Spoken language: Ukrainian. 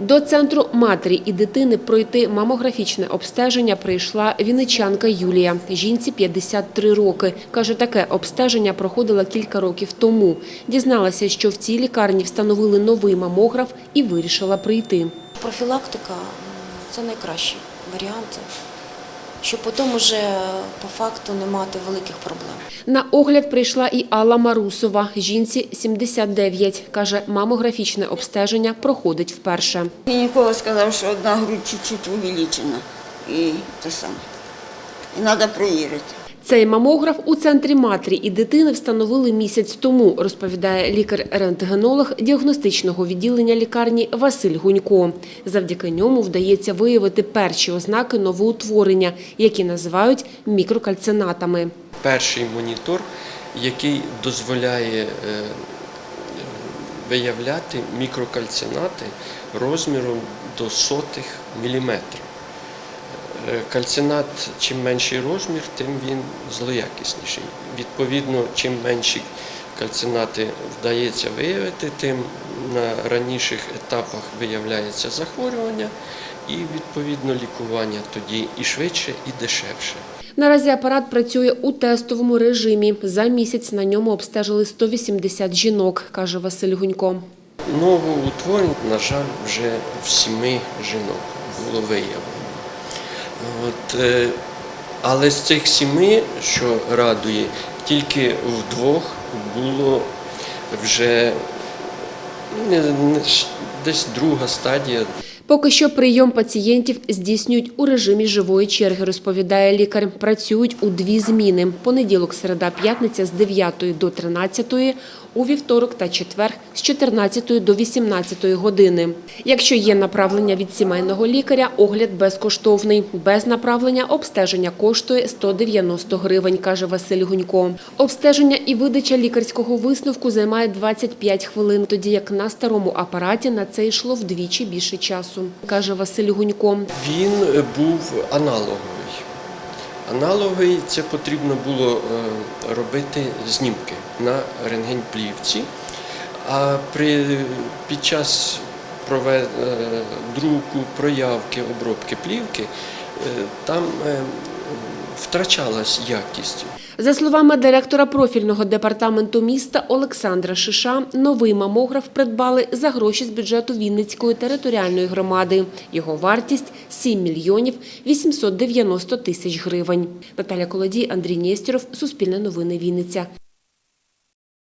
До центру матері і дитини пройти мамографічне обстеження прийшла вінничанка Юлія. Жінці 53 роки. Каже, таке обстеження проходила кілька років тому. Дізналася, що в цій лікарні встановили новий мамограф і вирішила прийти. Профілактика це найкращий варіант, щоб потім уже по факту не мати великих проблем. На огляд прийшла і Алла Марусова. Жінці 79. Каже, мамографічне обстеження проходить вперше. Гінеколог сказав, що одна грудь чуть-чуть увеличена. І те саме. І треба перевірити. Цей мамограф у центрі матері і дитини встановили місяць тому, розповідає лікар-рентгенолог діагностичного відділення лікарні Василь Гунько. Завдяки ньому вдається виявити перші ознаки новоутворення, які називають мікрокальцинатами. перший монітор, який дозволяє е, виявляти мікрокальцинати розміром до сотих міліметра. Е, Кальцинат, чим менший розмір, тим він злоякісніший. Відповідно, чим менші кальцинати вдається виявити, тим на раніших етапах виявляється захворювання, і відповідно лікування тоді і швидше, і дешевше. Наразі апарат працює у тестовому режимі. За місяць на ньому обстежили 180 жінок, каже Василь Гунько. Новоутворень, на жаль, вже в сіми жінок було виявлено. От, е, але з цих сіми, що радує, тільки вдвох було вже не- не десь друга стадія Поки що прийом пацієнтів здійснюють у режимі живої черги, розповідає лікар. Працюють у дві зміни – понеділок, середа, п'ятниця з 9 до 13, у вівторок та четвер з 14 до 18 години. Якщо є направлення від сімейного лікаря, огляд безкоштовний. Без направлення обстеження коштує 190 гривень, каже Василь Гунько. Обстеження і видача лікарського висновку займає 25 хвилин, тоді як на старому апараті на це йшло вдвічі більше часу, каже Василь Гунько. Він е, був аналоговий. Аналоговий це потрібно було е, робити знімки на рентгенплівці, а при, під час прове- е, друку, проявки, обробки плівки там втрачалась якість. За словами директора профільного департаменту міста Олександра Шиша, новий мамограф придбали за гроші з бюджету Вінницької територіальної громади. Його вартість – 7 мільйонів 890 тисяч гривень. Наталя Колодій, Андрій Нєстєров, Суспільне новини Вінниця.